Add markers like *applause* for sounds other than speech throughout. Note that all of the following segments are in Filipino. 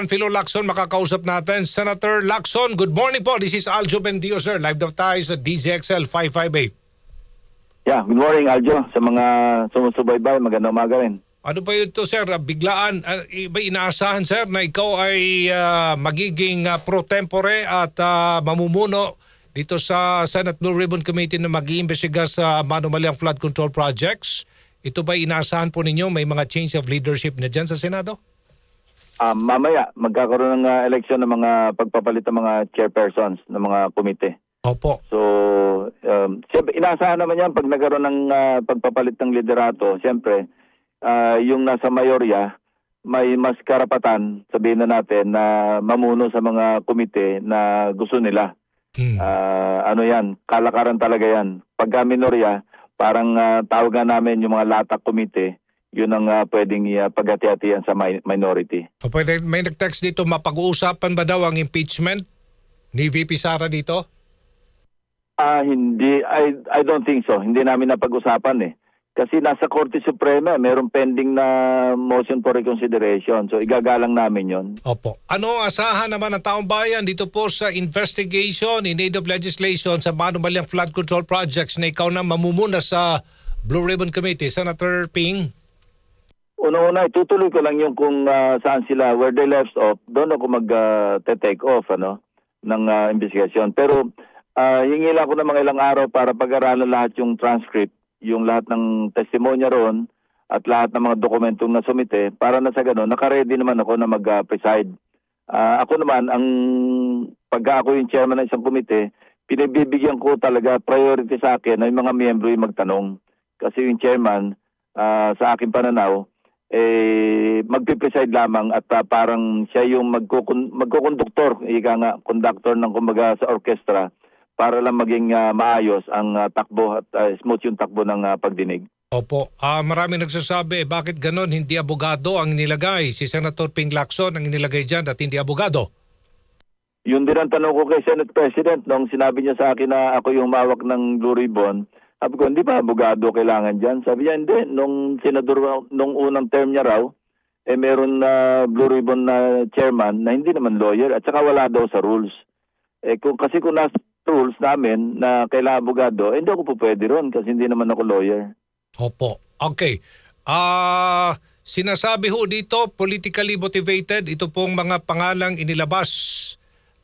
Panfilo Lacson makakausap natin. Senator Lacson, good morning po. This is Aljo Bendio, sir. Live na tayo sa DZXL 558. Yeah, good morning Aljo sa mga sumusubaybay. Magandang umaga rin. Ano pa ito, sir? Ah, Biglaan, ah, iba inaasahan, sir, na ikaw ay ah, magiging ah, pro tempore at ah, mamumuno dito sa Senate Blue Ribbon Committee na mag-iimbestiga sa manumalyang flood control projects. Ito ba inaasahan po ninyo? May mga change of leadership na dyan sa Senado? Ah, mamaya, magkakaroon ng ah, eleksyon ng mga pagpapalit ng mga chairpersons ng mga komite. Opo. So, um, siyempre, inaasahan naman yan pag nagkaroon ng ah, pagpapalit ng liderato. Siyempre, ah, yung nasa mayorya, may mas karapatan, sabihin na natin, na mamuno sa mga komite na gusto nila. Hmm. Ah, ano yan, kalakaran talaga yan. Pagka minorya, parang ah, tawagan namin yung mga latak komite, yun ang ah, pwedeng uh, paghati-hatian sa mi- minority. O pwede, may nag-text dito, mapag-uusapan ba daw ang impeachment ni VP Sara dito? Ah, hindi, I, I don't think so. Hindi namin napag-usapan eh. Kasi nasa Korte Suprema, mayroong pending na motion for reconsideration. So igagalang namin yon. Opo. Ano ang asahan naman ng taong bayan dito po sa investigation in aid of legislation sa manumalyang flood control projects na ikaw na mamumuna sa Blue Ribbon Committee, Senator Ping? Una-una, itutuloy ko lang yung kung ah, saan sila, where they left off, doon ako mag-take off ano, ng ah, investigasyon. Pero ah, hingi lang ako ng mga ilang araw para pag-aralan lahat yung transcript, yung lahat ng testimonya roon, at lahat ng mga dokumentong nasumite para na sa ganun, nakaready naman ako na mag-preside. Ah, ako naman, ang pagka ako yung chairman ng isang komite, pinibibigyan ko talaga priority sa akin na yung mga miyembro yung magtanong. Kasi yung chairman, ah, sa aking pananaw, eh, magpipreside lamang at ah, parang siya yung magkukun- magkukonduktor, ika nga, conductor ng kumbaga sa orkestra para lang maging ah, maayos ang ah, takbo at ah, smooth yung takbo ng ah, pagdinig. Opo. Ah, marami nagsasabi, eh, bakit ganon hindi abogado ang nilagay? Si Senator Ping Lacson ang nilagay dyan at hindi abogado. Yun din ang tanong ko kay Senate President nung sinabi niya sa akin na ako yung mawak ng Blue Ribbon. Sabi ko, hindi ba abogado kailangan dyan? Sabi niya, hindi. Nung senador, nung unang term niya raw, eh meron na Blue Ribbon na chairman na hindi naman lawyer at saka wala daw sa rules. Eh kung, kasi kung nasa rules namin na kailangan abogado, eh, hindi ako po pwede ron kasi hindi naman ako lawyer. Opo. Okay. Ah, sinasabi ho dito, politically motivated, ito pong mga pangalang inilabas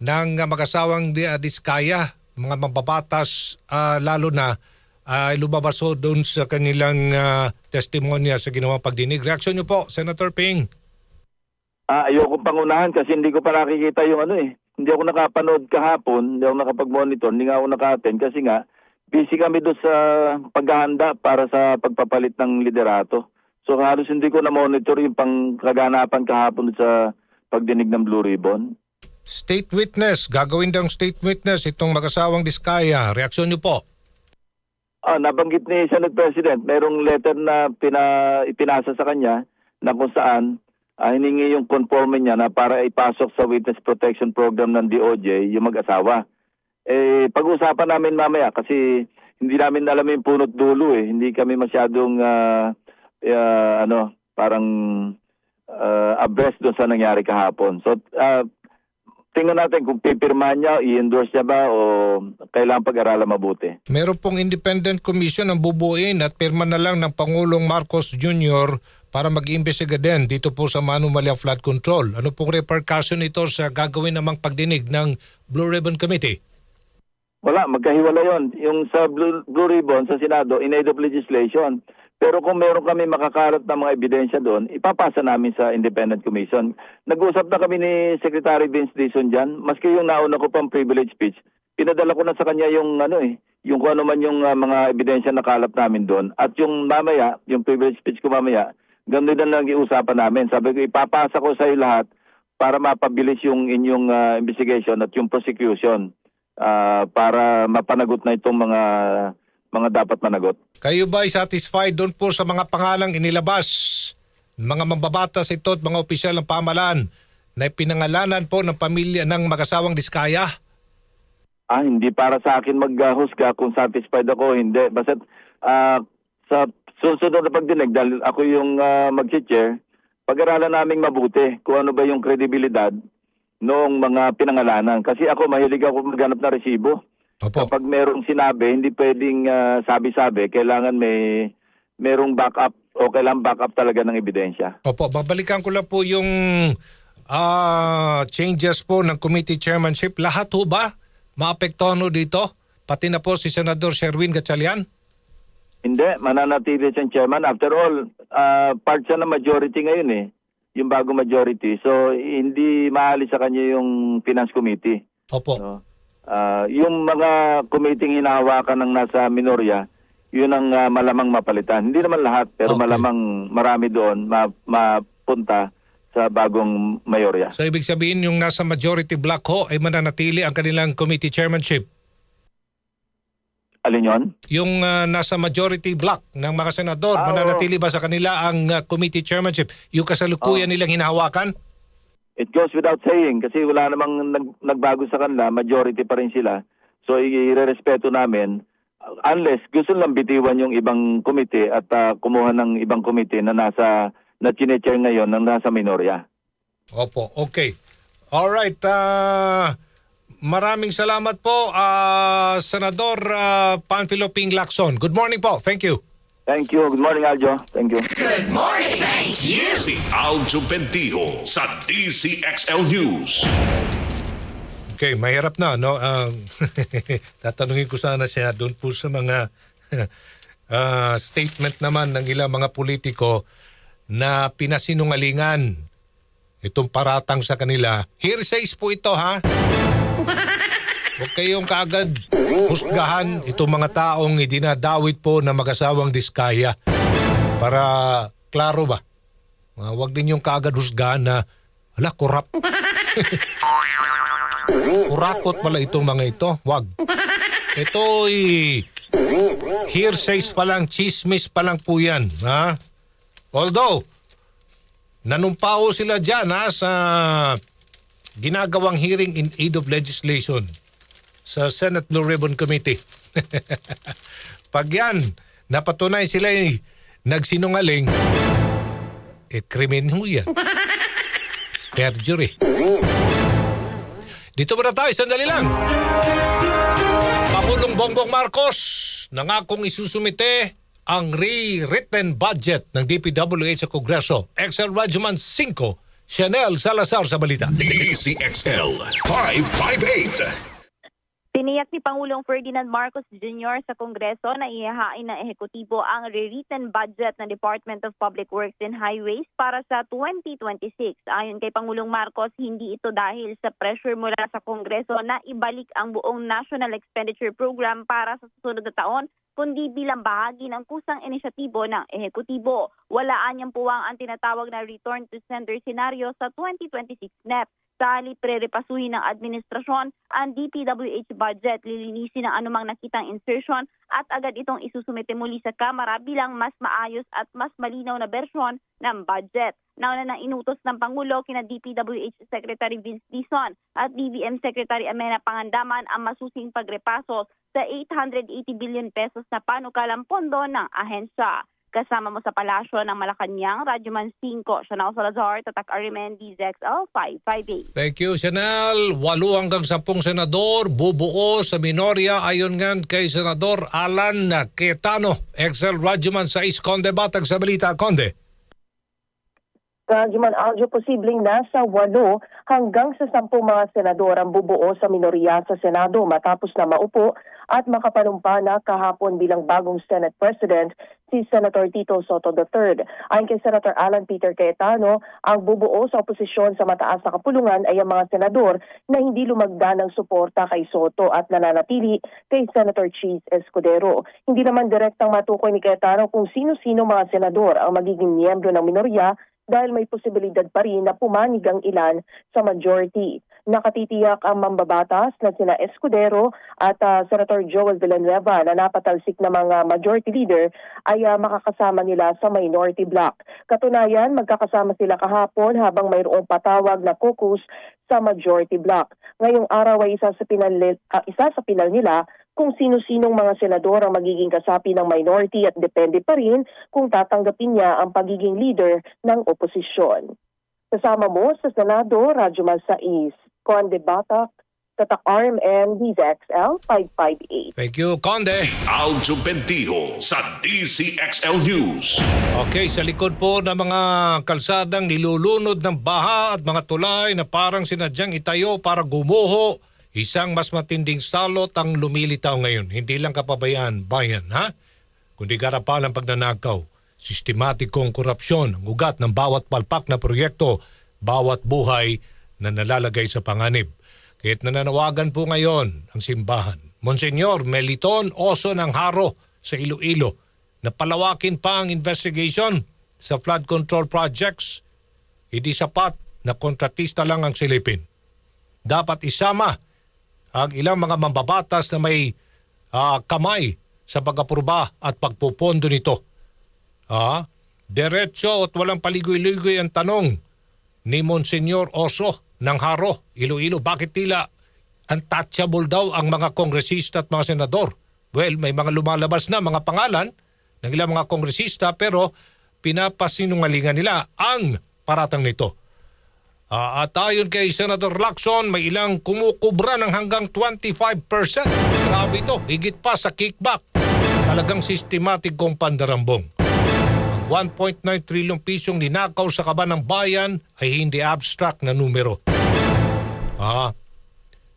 ng mag-asawang di- Diskaya, mga mababatas, ah, lalo na ay lumabas ho doon sa kanilang ah, testimonya sa ginawang pagdinig. Reaksyon niyo po, Senator Ping. Ah, ayoko pangunahan kasi hindi ko pa nakikita yung ano eh. Hindi ako nakapanood kahapon, hindi ako nakapag-monitor, hindi nga ako naka-attend kasi nga busy kami doon sa paghahanda para sa pagpapalit ng liderato. So halos hindi ko na-monitor yung pangkaganapan kahapon doon sa pagdinig ng Blue Ribbon. State witness, gagawin daw state witness itong mag-asawang Diskaya. Reaksyon niyo po. Ah, nabanggit ni Senate President, mayroong letter na pina, ipinasa sa kanya na kung saan ah, hiningi yung conforme niya na para ipasok sa Witness Protection Program ng DOJ yung mag-asawa. Eh, pag-usapan namin mamaya kasi hindi namin alam yung punot dulo eh. Hindi kami masyadong ah, ah, ano, parang uh, abreast doon sa nangyari kahapon. So, ah, tingnan natin kung pipirmahan niya, i-endorse niya ba o kailangan pag-aralan mabuti. Meron pong independent commission ang bubuin at pirma na lang ng Pangulong Marcos Jr. para mag-imbestiga din dito po sa manumalyang flood control. Ano pong repercussion ito sa gagawin namang pagdinig ng Blue Ribbon Committee? Wala, magkahiwala yon. Yung sa Blue, Blue Ribbon sa Senado, in aid of legislation. Pero kung meron kami makakalat na mga ebidensya doon, ipapasa namin sa Independent Commission. Nag-usap na kami ni Secretary Vince Dizon dyan. Maski yung nauna ko pang privilege speech, pinadala ko na sa kanya yung ano eh, yung kung ano man yung ah, mga ebidensya na kalap namin doon. At yung mamaya, yung privilege speech ko mamaya, ganun din ang nag-iusapan namin. Sabi ko, ipapasa ko sa iyo lahat para mapabilis yung inyong ah, investigation at yung prosecution ah, para mapanagot na itong mga mga dapat managot. Kayo ba satisfied doon po sa mga pangalang inilabas? Mga mambabatas ito at mga opisyal ng pamalaan na pinangalanan po ng pamilya ng mag-asawang Diskaya? Ah, hindi para sa akin maghusga kung satisfied ako hindi. Basta ah, sa susunod na pagdinig, dahil ako yung uh, mag-chair, pag-aralan naming mabuti kung ano ba yung kredibilidad noong mga pinangalanan. Kasi ako, mahilig ako maghanap na resibo. Opo. Kapag merong sinabi, hindi pwedeng ah, sabi-sabi. Kailangan may merong backup o kailangan backup talaga ng ebidensya. Opo, babalikan ko lang po yung ah, changes po ng committee chairmanship. Lahat ho ba maapektuhan ho dito? Pati na po si Senador Sherwin Gatchalian? Hindi, mananatili siyang chairman. After all, ah, part siya ng majority ngayon eh. Yung bago majority. So, hindi maalis sa kanya yung finance committee. Opo. No? Ah, yung mga committee hinahawakan ng nasa minorya, yun ang ah, malamang mapalitan. Hindi naman lahat, pero Okay. malamang marami doon ma- mapunta sa bagong mayorya. So ibig sabihin yung nasa majority block ho ay mananatili ang kanilang committee chairmanship. Alin yon? Yung ah, nasa majority block ng mga senador, Ah, mananatili ba sa kanila ang ah, committee chairmanship? Yung kasalukuyan nilang hinahawakan? It goes without saying kasi wala namang nag- nagbago sa kanila, majority pa rin sila. So i-respeto namin uh, unless gusto lang bitiwan yung ibang komite at uh, kumuha ng ibang komite na nasa na chinechair ngayon ng nasa minorya. Opo, okay. All right. ah, maraming salamat po, ah, Senador ah, Panfilo Ping Lacson. Good morning po. Thank you. Thank you. Good morning, Aljo. Thank you. Si Aljo Bentijo sa DCXL News. Okay, mahirap na, no? Um, *laughs* tatanungin ko sana siya doon po sa mga *laughs* ah, statement naman ng ilang mga politiko na pinasinungalingan itong paratang sa kanila. Hearsays po ito, ha? *laughs* Huwag kayong kaagad husgahan itong mga taong idinadawit po na mag-asawang diskaya para klaro ba? Uh, huwag din yung kaagad husgahan na ala, korap. *laughs* Kurakot pala itong mga ito. Wag. Ito'y hearsays pa lang, chismis pa lang po yan. Ha? Although, nanumpao sila dyan ha, sa ginagawang hearing in aid of legislation sa Senate Blue Ribbon Committee. *laughs* Pag yan, napatunay sila nagsinungaling, eh, krimen ho yan. *laughs* Perjury. Dito muna tayo, sandali lang. Pangulong Bongbong Marcos nangakong isusumite ang rewritten budget ng DPWH sa Kongreso. Excel Rajuman 5, Chanel Salazar sa balita. DCXL 558. Tiniyak ni Pangulong Ferdinand Marcos Jr. sa Kongreso na ihahain ng ehekutibo ang rewritten budget ng Department of Public Works and Highways para sa 2026. Ayon kay Pangulong Marcos, hindi ito dahil sa pressure mula sa Kongreso na ibalik ang buong National Expenditure Program para sa susunod na taon, kundi bilang bahagi ng kusang inisyatibo ng ehekutibo. Walaan niyang puwang ang tinatawag na return to sender scenario sa 2026 NEP. Sa halip pre-repasuhin ng administrasyon ang DPWH budget, lilinisin ang anumang nakitang insertion at agad itong isusumite muli sa Kamara bilang mas maayos at mas malinaw na bersyon ng budget. Nauna nang inutos ng Pangulo kina DPWH Secretary Vince Dizon at DBM Secretary Amena Pangandaman ang masusing pagrepaso sa 880 billion pesos na panukalang pondo ng ahensya. Kasama mo sa palasyo ng Malacanang, Radyoman 5, Chanel Salazar, Tatak Arimendi, ZXL 558. Thank you, Chanel. Walo hanggang sampung senador bubuo sa minorya ayon nga kay Senador Alan Cayetano. Excel Rajuman sa Conde Batag sa balita. Conde. Radyoman Aljo, posibleng nasa walo hanggang sa sampung mga senador ang bubuo sa minorya sa Senado matapos na maupo at makapanumpa na kahapon bilang bagong Senate President si Senator Tito Soto III. Ayon kay Senator Alan Peter Cayetano, ang bubuo sa oposisyon sa mataas na kapulungan ay ang mga senador na hindi lumagda ng suporta kay Soto at nananatili kay Senator Cheese Escudero. Hindi naman direktang matukoy ni Cayetano kung sino-sino mga senador ang magiging miyembro ng minorya dahil may posibilidad pa rin na pumanig ang ilan sa majority. Nakatitiyak ang mambabatas na sina Escudero at ah, Senator Joel Villanueva na napatalsik na mga majority leader ay ah, makakasama nila sa minority bloc. Katunayan, magkakasama sila kahapon habang mayroong patawag na caucus sa majority bloc. Ngayong araw ay isa sa pinal, ah, isa sa pinal nila kung sino-sinong mga senador ang magiging kasapi ng minority at depende pa rin kung tatanggapin niya ang pagiging leader ng oposisyon. Kasama mo sa Senado, Radyo Malsais, Conde Batak, Tatak RMN, DZXL 558. Thank you, Conde. Aljo Bentijo sa DCXL News. Okay, sa likod po ng mga kalsadang nilulunod ng baha at mga tulay na parang sinadyang itayo para gumuho, isang mas matinding salot ang lumilitaw ngayon. Hindi lang kapabayaan bayan, ha? Kundi karapalang pagnanakaw, sistematikong korupsyon, ang ugat ng bawat palpak na proyekto, bawat buhay na nalalagay sa panganib. Kaya't nananawagan po ngayon ang simbahan. Monsenyor Meliton Oso ng Haro sa Iloilo na palawakin pa ang investigation sa flood control projects. Hindi sapat na kontratista lang ang silipin. Dapat isama ang ilang mga mambabatas na may ah, kamay sa pag-aproba at pagpupondo nito. Ah, diretso at walang paligoy-ligoy ang tanong ni Monsenyor Oso ng Haro, Iloilo. Bakit tila untouchable daw ang mga kongresista at mga senador? Well, may mga lumalabas na mga pangalan ng ilang mga kongresista pero pinapasinungalingan nila ang paratang nito. Ah, at ayon kay Senator Lacson, may ilang kumukubra ng hanggang 25%. Grabe ito, higit pa sa kickback. Talagang systematic kong pandarambong. Ang 1.9 trilyong pisong ninakaw sa kaban ng bayan ay hindi abstract na numero. Ah,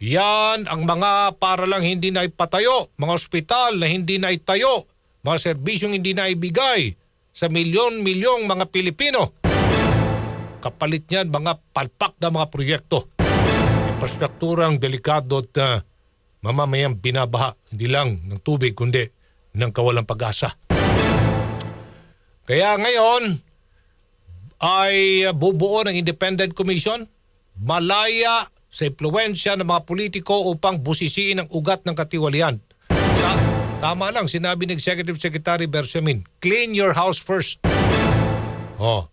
yan ang mga para lang hindi na ipatayo, mga ospital na hindi na itayo, mga serbisyong hindi na ibigay sa milyon-milyong mga Pilipino. Kapalit niyan mga palpak na mga proyekto. Infrastrukturang delikado at uh, mamamayang binabaha, hindi lang ng tubig kundi ng kawalang pag-asa. Kaya ngayon ay bubuo ng independent commission, malaya sa impluensya ng mga politiko upang busisiin ang ugat ng katiwalian. Tama lang, sinabi ni Executive Secretary Bersamin, clean your house first. Oh.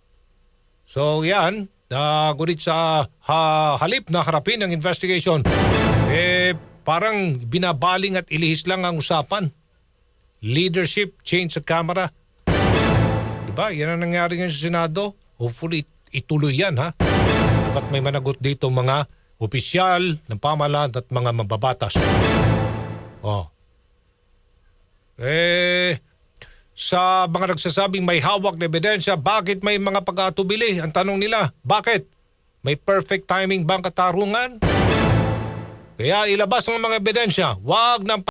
So yan, uh, ngunit sa ha, halip na harapin ng investigation, eh parang binabaling at ilihis lang ang usapan. Leadership, change sa camera. Diba? Yan ang nangyari ngayon sa Senado. Hopefully ituloy yan ha. Dapat may managot dito mga opisyal ng pamahalaan at mga mababatas. Oh. Eh, sa mga nagsasabing may hawak na ebidensya, bakit may mga pag-atubili? Ang tanong nila, bakit? May perfect timing ba ang katarungan? Kaya ilabas ang mga ebidensya. Huwag nang